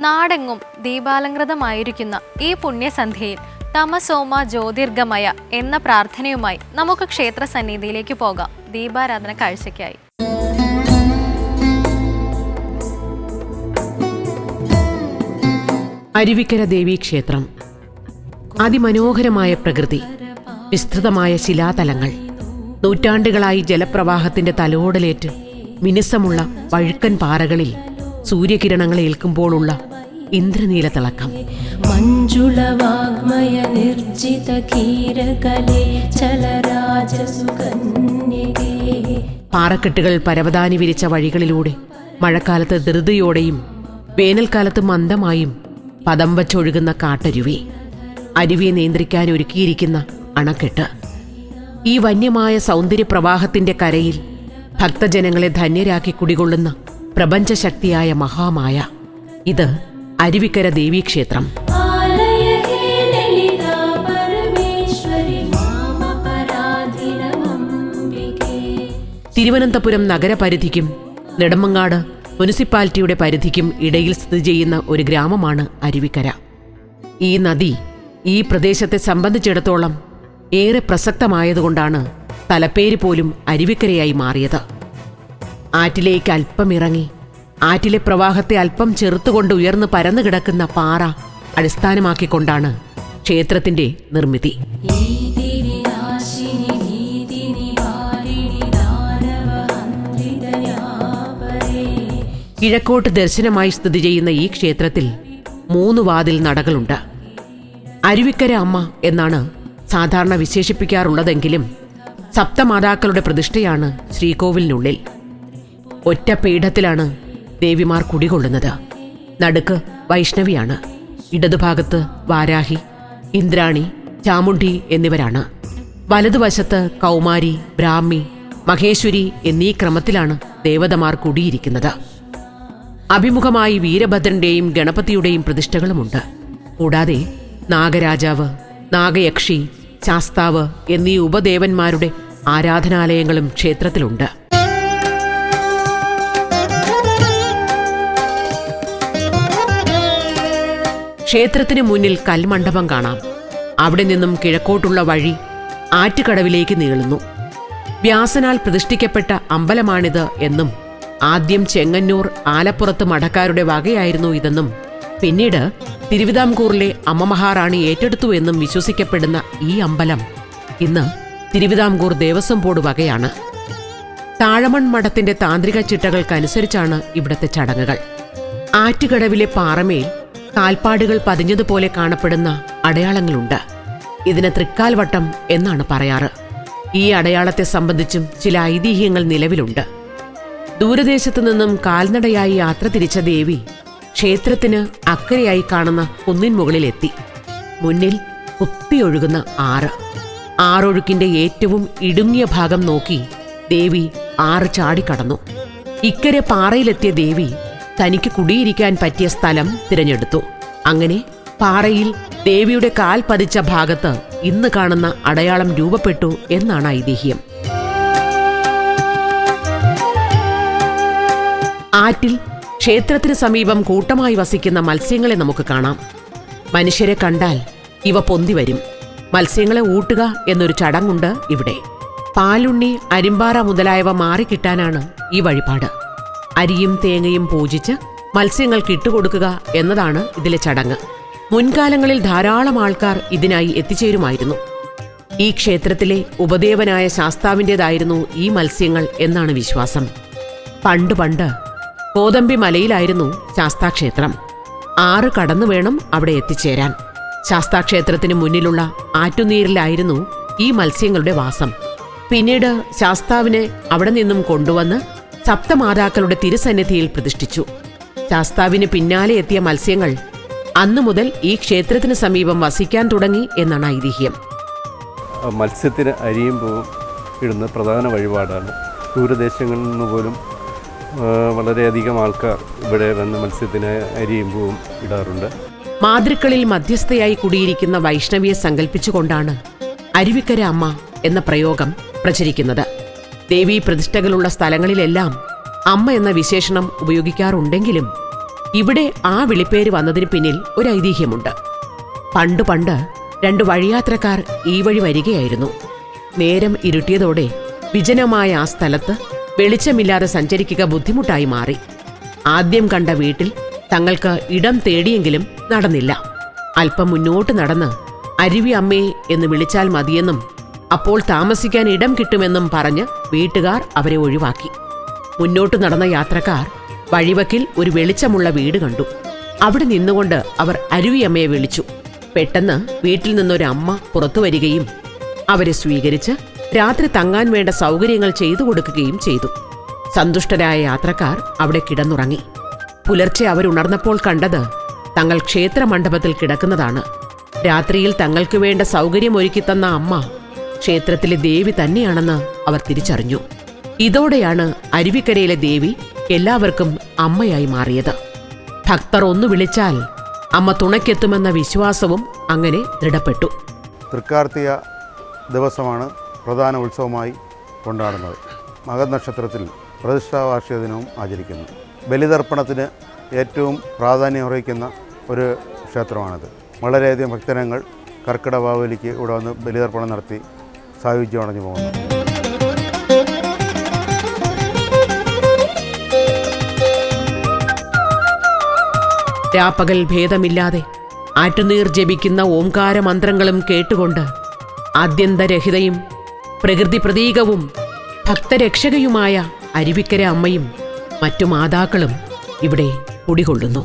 നാടെങ്ങും ദീപാലങ്കൃതമായിരിക്കുന്ന ഈ പുണ്യസന്ധ്യയിൽ തമസോമ ജ്യോതിർഗമയ എന്ന പ്രാർത്ഥനയുമായി നമുക്ക് ക്ഷേത്ര സന്നിധിയിലേക്ക് പോകാം. ദീപാരാധന കാഴ്ചയ്ക്കായി. അരുവിക്കര ദേവീക്ഷേത്രം അതിമനോഹരമായ പ്രകൃതി വിസ്തൃതമായ ശിലാതലങ്ങൾ നൂറ്റാണ്ടുകളായി ജലപ്രവാഹത്തിന്റെ തലോടലേറ്റ് മിനുസമുള്ള വഴുക്കൻ പാറകളിൽ സൂര്യകിരണങ്ങൾ ഏൽക്കുമ്പോഴുള്ള ഇന്ദ്രനീല തിളക്കം മഞ്ജുളവാഗ്മയ നിർജിത കീരകലേ പാറക്കെട്ടുകൾ പരവതാനി വിരിച്ച വഴികളിലൂടെ മഴക്കാലത്ത് ധൃതിയോടെയും വേനൽക്കാലത്ത് മന്ദമായും പദം വച്ചൊഴുകുന്ന കാട്ടരുവി. അരുവിയെ നിയന്ത്രിക്കാൻ ഒരുക്കിയിരിക്കുന്ന അണക്കെട്ട്. ഈ വന്യമായ സൗന്ദര്യ പ്രവാഹത്തിന്റെ കരയിൽ ഭക്തജനങ്ങളെ ധന്യരാക്കി കുടികൊള്ളുന്ന പ്രപഞ്ചശക്തിയായ മഹാമായ ഇത് അരുവിക്കര ദേവീക്ഷേത്രം. തിരുവനന്തപുരം നഗരപരിധിക്കും നെടുമങ്ങാട് മുനിസിപ്പാലിറ്റിയുടെ പരിധിക്കും ഇടയിൽ സ്ഥിതി ചെയ്യുന്ന ഒരു ഗ്രാമമാണ് അരുവിക്കര. ഈ നദി ഈ പ്രദേശത്തെ സംബന്ധിച്ചിടത്തോളം ഏറെ പ്രസക്തമായതുകൊണ്ടാണ് തലപ്പേര് പോലും അരുവിക്കരയായി മാറിയത്. ആറ്റിലേക്ക് അല്പം ഇറങ്ങി ആറ്റിലെ പ്രവാഹത്തെ അല്പം ചെറുത്തുകൊണ്ട് ഉയർന്നു പരന്നു കിടക്കുന്ന പാറ അടിസ്ഥാനമാക്കിക്കൊണ്ടാണ് ക്ഷേത്രത്തിന്റെ നിർമ്മിതി. കിഴക്കോട്ട് ദർശനമായി സ്ഥിതി ചെയ്യുന്ന ഈ ക്ഷേത്രത്തിൽ മൂന്ന് വാതിൽ നടകളുണ്ട്. അരുവിക്കര അമ്മ എന്നാണ് സാധാരണ വിശേഷിപ്പിക്കാറുള്ളതെങ്കിലും സപ്തമാതാക്കളുടെ പ്രതിഷ്ഠയാണ് ശ്രീകോവിലിനുള്ളിൽ. ഒറ്റ പീഠത്തിലാണ് ദേവിമാർ കുടികൊള്ളുന്നത്. നടുക്ക് വൈഷ്ണവിയാണ്. ഇടതുഭാഗത്ത് വാരാഹി ഇന്ദ്രാണി ചാമുണ്ഡി എന്നിവരാണ്. വലതുവശത്ത് കൗമാരി ബ്രാഹ്മി മഹേശ്വരി എന്നീ ക്രമത്തിലാണ് ദേവതമാർ കുടിയിരിക്കുന്നത്. അഭിമുഖമായി വീരഭദ്രന്റെയും ഗണപതിയുടെയും പ്രതിഷ്ഠകളുമുണ്ട്. കൂടാതെ നാഗരാജാവ് നാഗയക്ഷി ശാസ്താവ് എന്നീ ഉപദേവന്മാരുടെ ആരാധനാലയങ്ങളും ക്ഷേത്രത്തിലുണ്ട്. ക്ഷേത്രത്തിന് മുന്നിൽ കൽമണ്ഡപം കാണാം. അവിടെ നിന്നും കിഴക്കോട്ടുള്ള വഴി ആറ്റുകടവിലേക്ക് നീളുന്നു. വ്യാസനാൽ പ്രതിഷ്ഠിക്കപ്പെട്ട അമ്പലമാണിത് എന്നും ആദ്യം ചെങ്ങന്നൂർ ആലപ്പുറത്ത് മഠക്കാരുടെ വകയായിരുന്നു ഇതെന്നും പിന്നീട് തിരുവിതാംകൂറിലെ അമ്മമഹാറാണി ഏറ്റെടുത്തു എന്നും വിശ്വസിക്കപ്പെടുന്ന ഈ അമ്പലം ഇന്ന് തിരുവിതാംകൂർ ദേവസ്വം ബോർഡ് വകയാണ്. താഴമൺ മഠത്തിന്റെ താന്ത്രിക ചിട്ടകൾക്കനുസരിച്ചാണ് ഇവിടത്തെ ചടങ്ങുകൾ. ആറ്റുകടവിലെ പാറമേൽ കാൽപ്പാടുകൾ പതിഞ്ഞതുപോലെ കാണപ്പെടുന്ന അടയാളങ്ങളുണ്ട്. ഇതിന് തൃക്കാൽവട്ടം എന്നാണ് പറയാറ്. ഈ അടയാളത്തെ സംബന്ധിച്ചും ചില ഐതിഹ്യങ്ങൾ നിലവിലുണ്ട്. ദൂരദേശത്തു നിന്നും കാൽനടയായി യാത്ര തിരിച്ച ദേവി ക്ഷേത്രത്തിന് അക്കരയായി കാണുന്ന കുന്നിൻ മുകളിലെത്തി. മുന്നിൽ കുത്തിയൊഴുകുന്ന ആറ്. ആറൊഴുക്കിന്റെ ഏറ്റവും ഇടുങ്ങിയ ഭാഗം നോക്കി ദേവി ആറ് ചാടിക്കടന്നു ഇക്കരെ പാറയിലെത്തിയ ദേവി തനിക്ക് കുടിയിരിക്കാൻ പറ്റിയ സ്ഥലം തിരഞ്ഞെടുത്തു. അങ്ങനെ പാറയിൽ ദേവിയുടെ കാൽ പതിച്ച ഭാഗത്ത് ഇന്ന് കാണുന്ന അടയാളം രൂപപ്പെട്ടു എന്നാണ് ഐതിഹ്യം. ആറ്റിൽ ക്ഷേത്രത്തിന് സമീപം കൂട്ടമായി വസിക്കുന്ന മത്സ്യങ്ങളെ നമുക്ക് കാണാം. മനുഷ്യരെ കണ്ടാൽ ഇവ പൊന്തി വരും. മത്സ്യങ്ങളെ ഊട്ടുക എന്നൊരു ചടങ്ങുണ്ട് ഇവിടെ. പാലുണ്ണി അരിമ്പാറ മുതലായവ മാറിക്കിട്ടാനാണ് ഈ വഴിപാട്. അരിയും തേങ്ങയും പൂജിച്ച് മത്സ്യങ്ങൾക്ക് ഇട്ടുകൊടുക്കുക എന്നതാണ് ഇതിലെ ചടങ്ങ്. മുൻകാലങ്ങളിൽ ധാരാളം ആൾക്കാർ ഇതിനായി എത്തിച്ചേരുമായിരുന്നു. ഈ ക്ഷേത്രത്തിലെ ഉപദേവനായ ശാസ്താവിന്റെതായിരുന്നു ഈ മത്സ്യങ്ങൾ എന്നാണ് വിശ്വാസം. പണ്ട് പണ്ട് കോതമ്പി മലയിലായിരുന്നു ശാസ്താക്ഷേത്രം. ആറ് കടന്നു വേണം അവിടെ എത്തിച്ചേരാൻ. ശാസ്താക്ഷേത്രത്തിന് മുന്നിലുള്ള ആറ്റുനീരിലായിരുന്നു ഈ മത്സ്യങ്ങളുടെ വാസം. പിന്നീട് ശാസ്താവിനെ അവിടെ നിന്നും കൊണ്ടുവന്ന് സപ്തമാതാക്കളുടെ തിരുസന്നിധിയിൽ പ്രതിഷ്ഠിച്ചു. ശാസ്താവിന് പിന്നാലെ എത്തിയ മത്സ്യങ്ങൾ അന്നു മുതൽ ഈ ക്ഷേത്രത്തിന് സമീപം വസിക്കാൻ തുടങ്ങി എന്നാണ് ഐതിഹ്യം. മത്സ്യത്തിന് അരിയും പൂവും ഇടുന്ന പ്രധാന വഴിപാടാണ്. ദൂരദേശങ്ങളിൽ നിന്ന് പോലും വളരെയധികം ആൾക്കാർ ഇവിടെ വന്ന് മത്സ്യത്തിന് അരിയും പൂവും ഇടാറുണ്ട്. മാതൃക്കളിൽ മധ്യസ്ഥയായി കുടിയിരിക്കുന്ന വൈഷ്ണവിയെ സങ്കല്പിച്ചുകൊണ്ടാണ് അരുവിക്കര അമ്മ എന്ന പ്രയോഗം പ്രചരിക്കുന്നത്. ദേവീ പ്രതിഷ്ഠകളുള്ള സ്ഥലങ്ങളിലെല്ലാം അമ്മ എന്ന വിശേഷണം ഉപയോഗിക്കാറുണ്ടെങ്കിലും ഇവിടെ ആ വിളിപ്പേര് വന്നതിന് പിന്നിൽ ഒരു ഐതിഹ്യമുണ്ട് പണ്ട് പണ്ട് രണ്ട് വഴിയാത്രക്കാർ ഈ വഴി വരികയായിരുന്നു. നേരം ഇരുട്ടിയതോടെ വിജനമായ ആ സ്ഥലത്ത് വെളിച്ചമില്ലാതെ സഞ്ചരിക്കുക ബുദ്ധിമുട്ടായി മാറി. ആദ്യം കണ്ട വീട്ടിൽ തങ്ങൾക്ക് ഇടം തേടിയെങ്കിലും നടന്നില്ല. അല്പം മുന്നോട്ട് നടന്ന് അരുവി അമ്മേ എന്ന് വിളിച്ചാൽ മതിയെന്നും അപ്പോൾ താമസിക്കാൻ ഇടം കിട്ടുമെന്നും പറഞ്ഞ് വീട്ടുകാർ അവരെ ഒഴിവാക്കി. മുന്നോട്ട് നടന്ന യാത്രക്കാർ വഴിവക്കിൽ ഒരു വെളിച്ചമുള്ള വീട് കണ്ടു. അവിടെ നിന്നുകൊണ്ട് അവർ അരുവിയമ്മയെ വിളിച്ചു. പെട്ടെന്ന് വീട്ടിൽ നിന്നൊരു അമ്മ പുറത്തു വരികയും അവരെ സ്വീകരിച്ച് രാത്രി തങ്ങാൻ വേണ്ട സൗകര്യങ്ങൾ ചെയ്തു കൊടുക്കുകയും ചെയ്തു. സന്തുഷ്ടരായ യാത്രക്കാർ അവിടെ കിടന്നുറങ്ങി. പുലർച്ചെ അവരുണർന്നപ്പോൾ കണ്ടത് തങ്ങൾ ക്ഷേത്ര മണ്ഡപത്തിൽ കിടക്കുന്നതാണ്. രാത്രിയിൽ തങ്ങൾക്ക് വേണ്ട സൗകര്യമൊരുക്കി തന്ന അമ്മ ക്ഷേത്രത്തിലെ ദേവി തന്നെയാണെന്ന് അവർ തിരിച്ചറിഞ്ഞു. ഇതോടെയാണ് അരുവിക്കരയിലെ ദേവി എല്ലാവർക്കും അമ്മയായി മാറിയത്. ഭക്തർ ഒന്നു വിളിച്ചാൽ അമ്മ തുണയ്ക്കെത്തുമെന്ന വിശ്വാസവും അങ്ങനെ ദൃഢപ്പെട്ടു. തൃക്കാർത്തിക ദിവസമാണ് പ്രധാന ഉത്സവമായി കൊണ്ടാടുന്നത്. മകനക്ഷത്രത്തിൽ പ്രതിഷ്ഠാവാർഷിക ദിനവും ആചരിക്കുന്നു. ബലിതർപ്പണത്തിന് ഏറ്റവും പ്രാധാന്യം അർഹിക്കുന്ന ഒരു ക്ഷേത്രമാണിത്. വളരെയധികം ഭക്തജനങ്ങൾ കർക്കിടക ബാവലിക്ക് ഇവിടെ വന്ന് ബലിതർപ്പണം നടത്തി സായുജ്യം അടഞ്ഞു പോകുന്നത്. രാപ്പകൽ ഭേദമില്ലാതെ ആറ്റുനീർ ജപിക്കുന്ന ഓംകാര മന്ത്രങ്ങളും കേട്ടുകൊണ്ട് ആദ്യന്തരഹിതയും പ്രകൃതി പ്രതീകവും ഭക്തരക്ഷകയുമായ അരുവിക്കര അമ്മയും മറ്റു മാതാക്കളും ഇവിടെ കുടികൊള്ളുന്നു.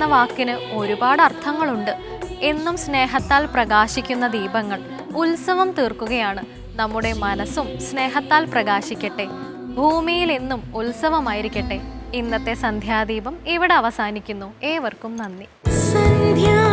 എന്ന വാക്കിന് ഒരുപാട് അർത്ഥങ്ങളുണ്ട്. എന്നും സ്നേഹത്താൽ പ്രകാശിക്കുന്ന ദീപങ്ങൾ ഉത്സവം തീർക്കുകയാണ്. നമ്മുടെ മനസ്സും സ്നേഹത്താൽ പ്രകാശിക്കട്ടെ. ഭൂമിയിൽ എന്നും ഉത്സവമായിരിക്കട്ടെ. ഇന്നത്തെ സന്ധ്യാദീപം ഇവിടെ അവസാനിക്കുന്നു. ഏവർക്കും നന്ദി. സന്ധ്യാ